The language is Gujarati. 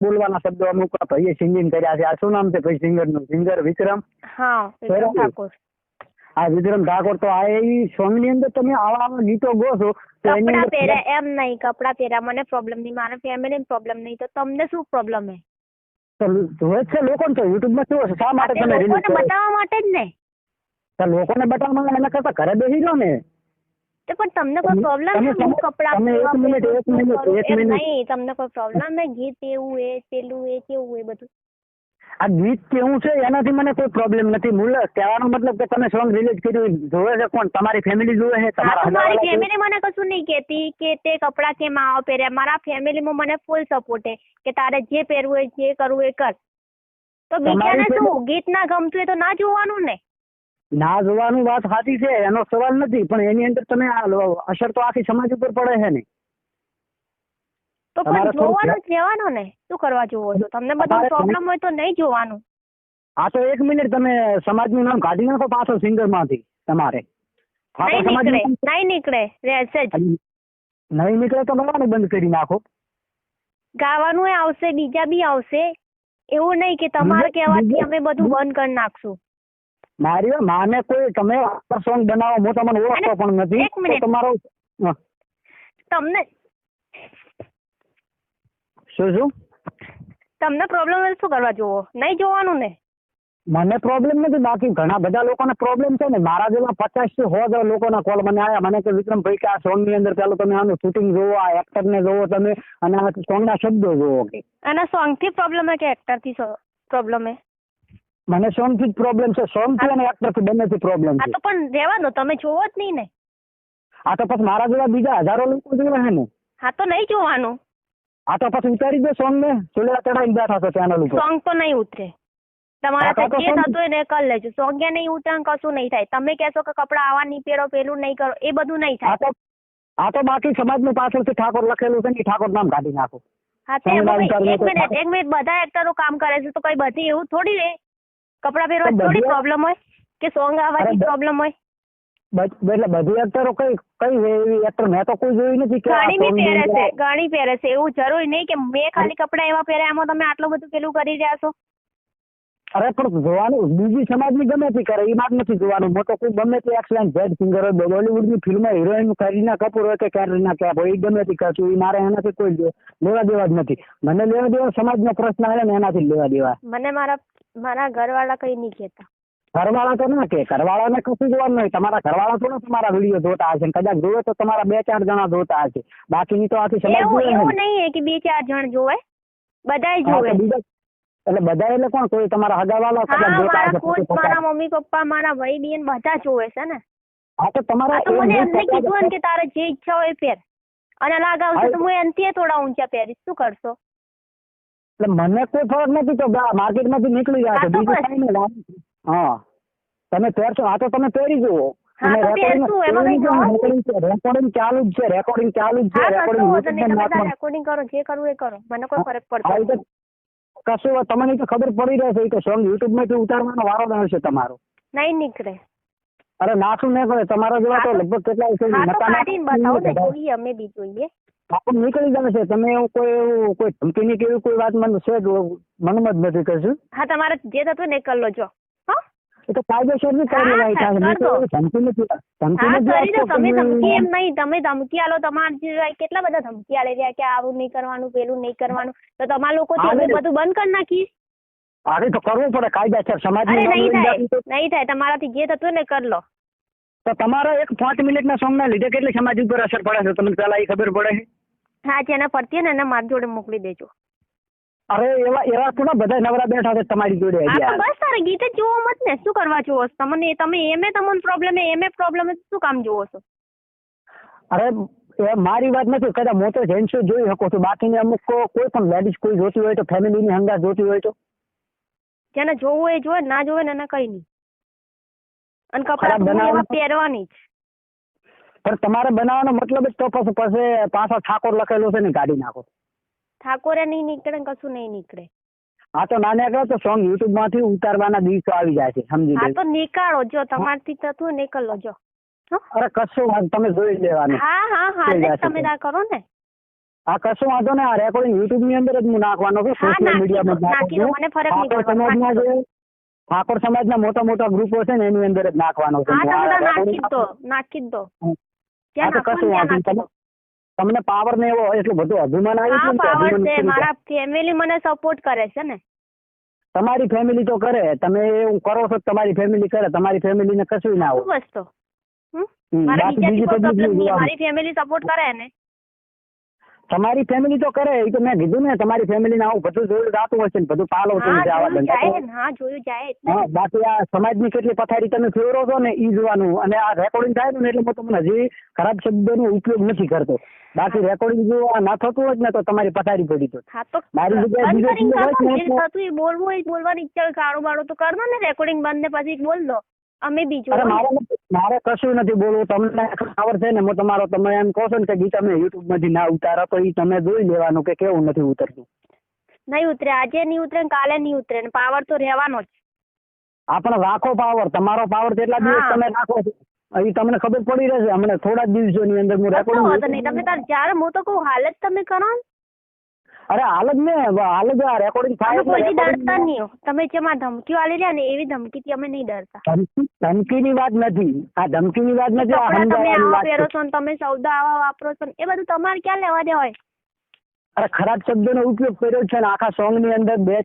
બોલવાના શબ્દો અમુક ભાઈએ સિંગિંગ કર્યા છે. આ શું નામ છે ભાઈ સિંગરનું સિંગર વિક્રમ? હા વિક્રમ ઠાકોર. આ વિક્રમ ઠાકોર તો આ એવી સોંગની અંદર તમે આવા આવા ગીતો ગો છો કપડા પહેર્યા એમ નહીં કપડા પહેર્યા મને પ્રોબ્લેમ નહીં મારા ફેમિલી પ્રોબ્લેમ નહીં તો તમને શું પ્રોબ્લેમ હે જોવે છે લોકો તો યુટ્યુબમાં કેવો શા માટે તમે? બતાવવા માટે જ ને. લોકોને બતાવવા માટે એના કરતા ઘરે બેસી જાઓ ને. તો પણ તમને કોઈ પ્રોબ્લેમ છે? હું તમે- કપડા એક મિનિટ, એક મિનિટ, એક મિનિટ. નહીં તમને કોઈ પ્રોબ્લેમ હે ગીત એવું એ પેલું એ કેવું એ બધું? આ ગીત કેવું છે? એનાથી મને કોઈ પ્રોબ્લેમ નથી. મૂળ કહેવાનો મતલબ કે તમે સોંગ રિલીઝ કર્યું જોવે છે કોણ? તમારી ફેમિલી જોવે છે? તમારા? ફેમિલી મને કશું નહીં કહેતી કે તે કપડાં કેમ આવો પહેર્યા? મારા ફેમિલીમાં મને ફૂલ સપોર્ટ છે કે તારે જે પહેરવું હોય જે કરવું એ કર. તો બીજાને શું? ગીત ના ગમતું હોય તો ના જોવાનું ને. ના જોવાનું વાત સાચી છે એનો સવાલ નથી પણ એની અંદર તમે અસર તો આખી સમાજ ઉપર પડે છે ને. તો પણ જોવાનું જ રહેવાનું ને. શું કરવા જોવો છો તમને બધું પ્રોબ્લેમ હોય તો નહીં જોવાનું. આ તો એક મિનિટ તમે સમાજનું નામ કાઢી નાખો પાછો સિંગરમાંથી તમારે નહીં નીકળે નહીં નીકળે રહેશે જ. નહીં નીકળે તો ગાવાનું બંધ કરી નાખો. ગાવાનું એ આવશે બીજા બી આવશે. એવું નહીં કે તમારે કહેવાથી અમે બધું બંધ કરી નાખશું. મારી માને કોઈ તમે સોંગ બનાવો હું તમને ઓળખતો પણ નથી. તમારો તમને શું શું? તમને પ્રોબ્લેમ શું કરવા જોવો નહીં જોવાનું ને. મને પ્રોબ્લેમ નથી બાકી ઘણા બધા લોકોને પ્રોબ્લેમ છે ને. મારા જેવા પચાસથી સો હજાર લોકોના કોલ મને આવ્યા મને કે વિક્રમભાઈ કે આ સોંગની અંદર ચાલો તમે આનું શૂટિંગ જોવો આ એક્ટર ને જોવો તમે અને આ સોંગ ના શબ્દો જોવો કે. અને સોંગથી પ્રોબ્લેમ હે કે એક્ટરથી પ્રોબ્લેમ હે? મને સોંગથી જ પ્રોબ્લેમ છે. સોંગથી અને એક્ટરથી બંને થી પ્રોબ્લેમ આ છે. તો પણ રહેવા દો તમે જોવો જ નહીં ને. આ તો પછી મારા જેવા બીજા હજારો લોકો જોવે છે ને. હા તો નહીં જોવાનું. આ તો પછી ઉતારી દે સોંગ ને ચૂલા ચડાવીને બેઠા છો ચેનલ ઉપર. સોંગ તો નહીં ઉતરે. તમારા જે થતું હોય ને કર લેજો. સોંગ ક્યાં નહીં ઉતરે ને કશું નહીં થાય. તમે કહેશો કે કપડા આવા નહીં પહેરો પેલું નહીં કરો એ બધું નહીં આ થાય. તો આ તો બાકી સમાજનું પાછળથી ઠાકોર લખેલું છે ને ઠાકોર નામ કાઢી નાખો. હા તે એક મિનિટ એક મિનિટ બધા એક્ટરો કામ કરે છે તો કઈ બધી એવું થોડી રે. કપડા પહેરવા થોડી પ્રોબ્લેમ હોય કે સોંગ આવવાની પ્રોબ્લેમ હોય? એટલે બધી એક્ટરો કઈ કઈ એવી? એક્ટર મેં તો કોઈ જોઈ નથી કે ઘણી બી પહેરે છે ઘણી પહેરે છે એવું જરૂરી નહીં કે મેં ખાલી કપડા એવા પહેર્યા એમાં તમે આટલું બધું પેલું કરી રહ્યા છો. અરે પણ જોવાનું બીજી સમાજની ગમે તે કરે એ વાત નથી જોવાનું. મોટો કોઈ ગમે તે એક્સલેન્ટ ઝેડ સિંગર હોય બોલીવુડની ફિલ્મ હિરોઈન કરીના કપૂર હોય કે કેટરીના કેફ હોય એ ગમે તે કરશું એ મારે એનાથી કોઈ લેવા દેવા જ નથી. મને લેવા દેવા સમાજનો પ્રશ્ન આવે ને એનાથી લેવા દેવા. મને મારા મારા ઘરવાળા કઈ નહીં કહેતા. ઘરવાળા તો ના કે ઘરવાળાને કશું જોવાનું નહીં. તમારા ઘરવાળા થોડા તમારા વીડિયો જોતા હશે કદાચ જોવે તો તમારા બે ચાર જણા જોતા હશે. બાકીની તો આખી સમાજ એવું નહીં કે બે ચાર જણ જોવે. બધાય જોવે. એટલે બધા એટલે કોણ કોઈ તમારા હગાવાલા હા મારા મમ્મી પપ્પા મારા ભાઈ બેન બધા જોવે છે ને. હા તો તમારા તો મને એમને કીધું ને કે તારે જે ઈચ્છા હોય પહેર અને લાગાવશે હા, તો હું એનથી થોડા ઊંચા પહેરીશ. શું કરશો? એટલે મને કોઈ ફરક નથી તો માર્કેટમાંથી નીકળી જાય છે બીજું કઈ નહીં. હા તમે પહેરશો આ તો તમે પહેરી જુઓ. રેકોર્ડિંગ ચાલુ જ છે રેકોર્ડિંગ ચાલુ જ છે રેકોર્ડિંગ કરો જે કરવું એ કરો. મને કોઈ ફરક પડતો. કશું વાત તમને તો ખબર પડી રહેશે કે સોંગ યુટ્યુબમાંથી ઉતારવાનો વારો જ હશે તમારો. નહીં નીકળે. અરે નાખું નહીં કરે તમારા જેવા તો લગભગ કેટલા છે બતાવો ને જોઈએ અમે બી જોઈએ. આપણું નીકળી જશે તમે એવું કોઈ એવું કોઈ ધમકીની કે એવી કોઈ વાત મને છે મનમાં જ નથી કરશું? હા તમારે જે થતું નીકળ ને એ કરી લો જો તો કાયદેસરની કાર્યવાહી થાય ધમકી નથી તમે ધમકી એમ નહીં તમે ધમકી આલો તમારે કેટલા બધા ધમકી આલે રહ્યા કે આવું નહીં કરવાનું પેલું નહીં કરવાનું. તો તમારા લોકો. બધું બંધ કરી નાખી. અરે તો કરવું પડે કાયદેસર સમાજ નહીં થાય નહીં થાય તમારાથી જે થતું ને કર કરી લો. તો તમારા એક પાંચ મિનિટના સોંગના લીધે કેટલી સમાજ ઉપર અસર પડે છે? તમને પહેલા એ ખબર પડે હા જેના ફરતી ને એને મારી જોડે મોકલી દેજો. અરે એવા એવા થોડા બધા નવરા બેઠા છે તમારી જોડે યાર. બસ તારે ગીત જ જોવો મત ને. શું કરવા જોવો છો? તમને તમે એમે તમને પ્રોબ્લેમ એમે પ્રોબ્લેમ શું કામ જોવો છો? અરે એ મારી વાત નથી. કદાચ તો જેન્ટ્સ જોઈ શકો છો. બાકીની અમુક કોઈ પણ લેડીઝ કોઈ જોતી હોય તો ફેમિલીની હંગાત જોતી હોય તો. જેને જોવું એ જોવે ના જોવે ને એને કઈ નહીં. અને કપડા પહેરવાની જ. પણ તમારે બનાવવાનો મતલબ જ તો પછી પછી ઠાકોર લખેલો છે ને કાઢી નાખો. ઠાકોરે નહીં નીકળે કશું નહીં નીકળે. હા તો નાને કહો તો સોંગ યુટ્યુબમાંથી ઉતારવાના દિવસો આવી જાય છે સમજી હા તો નીકાળો જો તમારથી થતું નીકળ જો. અરે કશું વાત તમે જોઈ લેવાનું. હા હા હા તમે ના કરો ને. આ કશું વાંધો ને આ રેકોર્ડિંગ યુટ્યુબની અંદર જ હું નાખવાનો છું સોશિયલ મીડિયામાં નાખી મને ફરક નહીં ઠાકોર સમાજના જે ઠાકોર સમાજના મોટા મોટા ગ્રુપો છે ને એની અંદર જ નાખવાનો છે. હા હું નાખી દો નાખી દો. કશું વાંધો દો. તમને પાવર ને એવો એટલું બધું અભિમાન આવ્યું છે પાવર છે મારા ફેમિલી મને સપોર્ટ કરે છે ને. તમારી ફેમિલી તો કરે. તમે એવું કરો છો તમારી ફેમિલી કરે. તમારી ફેમિલી ને કશું ના શું બસ તો બીજી. મારી ફેમિલી સપોર્ટ કરે ને. તમારી ફેમિલી તો કરે એ તો મેં કીધું ને તમારી ફેમિલી ને આવું બધું જોયું જાતું હશે ને બધું પાલો હા થઈ જવા ધંધા હા જોયું જાય. હા બાકી આ સમાજની કેટલી પથારી તમે ફેરો છો ને એ જોવાનું. અને આ રેકોર્ડિંગ થાય ને એટલે હું તમને હજી ખરાબ શબ્દોનો ઉપયોગ નથી કરતો. બાકી રેકોર્ડિંગ જો આ ના થતું હોય ને તો તમારી પથારી પડી તો મારી જગ્યાએ બીજો કરીને થતું એ બોલવું હોય એ બોલવાની ઈચ્છા કાળો બાળો તો કર દો ને રેકોર્ડિંગ બંધ ને પછી બોલ દો. અમે બીજું મારે કશું નથી બોલવું. તમને ખબર છે ને હું તમારો તમે એમ કહો છો ને કે ગીતા મેં યુટ્યુબમાંથી ના ઉતારા તો એ તમે જોઈ લેવાનું કે કેવું નથી ઉતરતું. નહીં ઉતરે આજે નહીં ઉતરે ને કાલે નહીં ઉતરે ને પાવર તો રહેવાનો જ. આપણે રાખો પાવર તમારો પાવર તેટલા દિવસ તમે રાખો છો. એ તમને ખબર પડી રહેશે હમણાં થોડા દિવસો દિવસોની અંદર હું રેકોર્ડિંગ તમે તાર જ્યારે હું તો કહું હાલ જ તમે કરો ને. અરે જ ને આ રેકોર્ડિંગ થાય એટલે ડરતા નહીં તમે જેમાં ધમકીઓ આલી રહ્યા ને એવી ધમકીથી અમે નહીં ડરતા. ધમકી ની વાત નથી. આ ધમકી ની વાત નથી આ તમે આવા પહેરો છો. ને તમે સૌદા આવા વાપરો છો એ બધું તમારે ક્યાં લેવા દે હોય અરે ખરાબ શબ્દોનો ઉપયોગ કર્યો છે ને આખા સોંગની અંદર બે